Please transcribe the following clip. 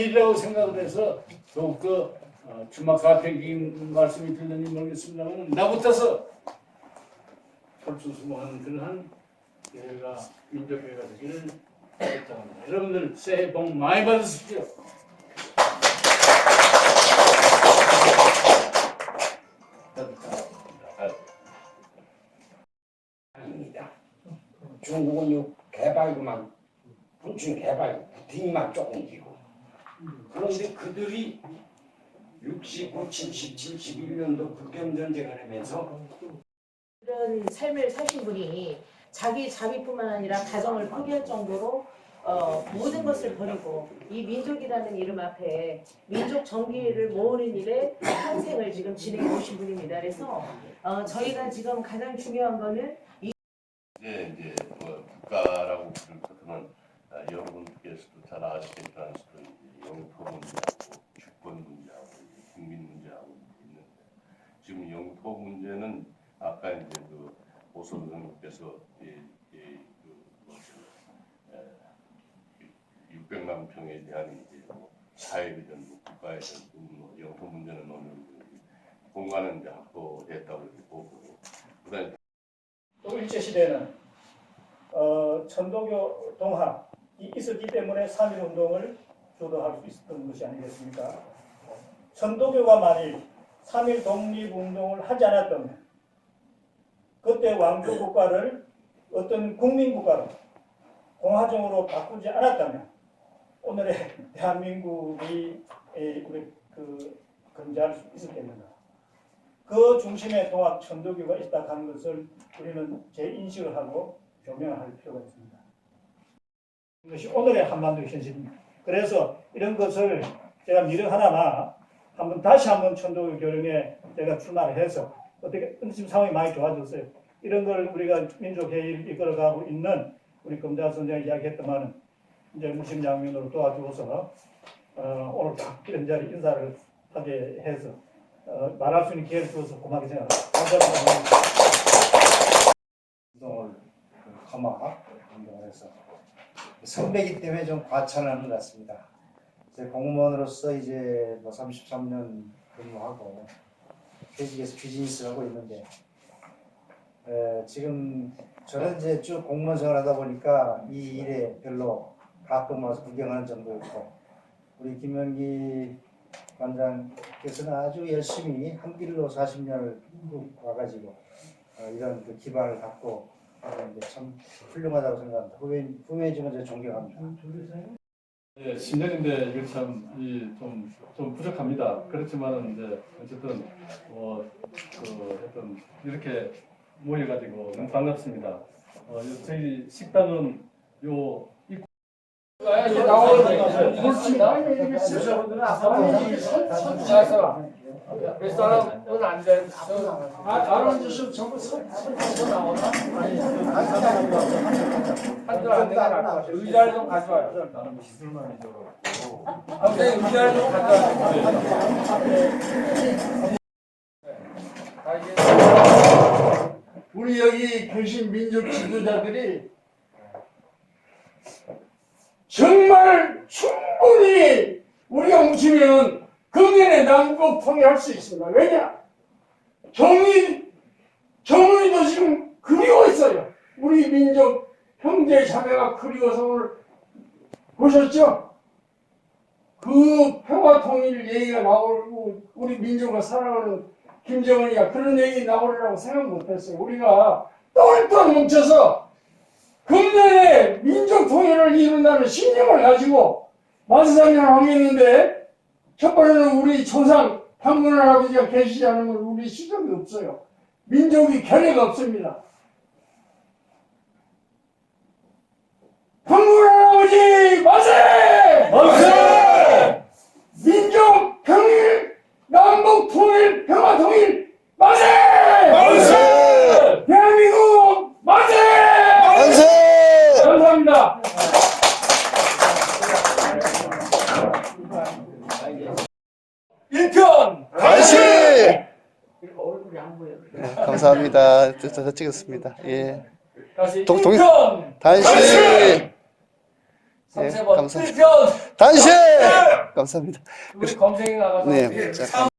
일이라고 생각을 해서 더욱더 어, 주막 가평기 말씀이 들렸는지 모르겠습니다만 나부터서 철수수모하는 그러한 교회가 민족교회가 되기를 바랍니다. 여러분들 새해 복 많이 받으십시오. 아닙니다. 중국은 요 개발구만 분충 개발 부팅만 조금 기고 그런데 그들이 69, 70, 71년도 북경전쟁을 하면서 그런 삶을 사신 분이 자기 자비뿐만 아니라 가정을 포기할 정도로 어, 모든 것을 버리고 이 민족이라는 이름 앞에 민족 정기를 모으는 일에 평생을 지금 지내해 오신 분입니다. 그래서 어, 저희가 지금 가장 중요한 거는 이제 이제 뭐 국가라고 부를 것은 아, 여러분께서도 잘 아시겠지만 이제 영토 문제하고 주권 문제하고 국민 문제하고 있는데 지금 영토 문제는 아까 이제 그 오선 의원님께서 이그 뭐죠? 600만 평에 대한 이제 뭐 사회비전, 뭐 국가에전 뭐 영토 문제는 정도 공간은 이제 확보됐다고 보고 그다음에 또 일제 시대는 어, 천도교 동학 이 있었기 때문에 3.1 운동을 주도할 수 있었던 것이 아니겠습니까? 천도교가 만일 3.1 독립운동을 하지 않았다면 그때 왕조 국가를 어떤 국민국가로 공화정으로 바꾸지 않았다면 오늘의 대한민국이 에, 우리 그 건재할 수 있었겠는가? 그 중심에 동학 천도교가 있다 하는 것을 우리는 재인식을 하고 조명을 할 필요가 있습니다. 이것이 오늘의 한반도 현실입니다. 그래서 이런 것을 제가 미련 하나마 한번 다시 한번 천도교 교령에 제가 출마를 해서 어떻게 지금 상황이 많이 좋아졌어요. 이런 걸 우리가 민족회의를 이끌어가고 있는 우리 검자 선생이 이야기했더만은 이제 무심 양면으로 도와주어서 어, 오늘 딱 이런 자리 인사를 하게 해서 어, 말할 수 있는 기회를 주어서 고맙게 생각합니다. 감사합니다. 운동을 그 가마 운동을 해서 선배기 때문에 좀 과찬하는 것 같습니다. 이제 공무원으로서 이제 뭐 33년 근무하고 퇴직해서 비즈니스를 하고 있는데 에, 지금 저는 이제 쭉 공무원 생활하다 보니까 이 일에 별로 가끔 와서 구경하는 정도였고 우리 김영기 관장께서는 아주 열심히 한 길로 40년을 와가지고 어, 이런 그 기반을 갖고 하는데 참 훌륭하다고 생각합니다. 후배 후배지만 제가 존경합니다. 예, 10년인데 이게 참이좀 좀 부족합니다. 그렇지만은 이제 어쨌든 뭐그 어떤 이렇게 모여가지고 너무 반갑습니다. 어, 요- 저희 식당은 요 입구 우리 여기 계신 민족 지도자들이 정말 충분히 우리가 뭉치면 금년에 남북 통일할 수 있습니다. 왜냐? 정의, 정의도 지금 그리워 있어요. 우리 민족 형제 자매가 그리워서 오늘 보셨죠? 그 평화 통일 얘기가 나오고 우리 민족을 사랑하는 김정은이가 그런 얘기 나오리라고 생각 못했어요. 우리가 똘똘 뭉쳐서 금년에 민족 통일을 이룬다는 신념을 가지고 만세상을 하겠는데 첫 번째는 우리 조상 황군 할아버지가 계시지 않으면 우리 수정이 없어요. 민족이 결의가 없습니다. 황군 할아버지 만세! 만세! 민족 평일, 남북 통일, 평화 통일 만세! 만세! 대한민국 만세! 만세! 감사합니다. 일편 다시 얼굴이 안 보여. 감사합니다. 저, 저 찍었습니다. 예. 다시 동- 동- 다시 삼세 번 감사합니다. 필평 단신! 감사합니다. 우리 검색에 나가서 네, 자,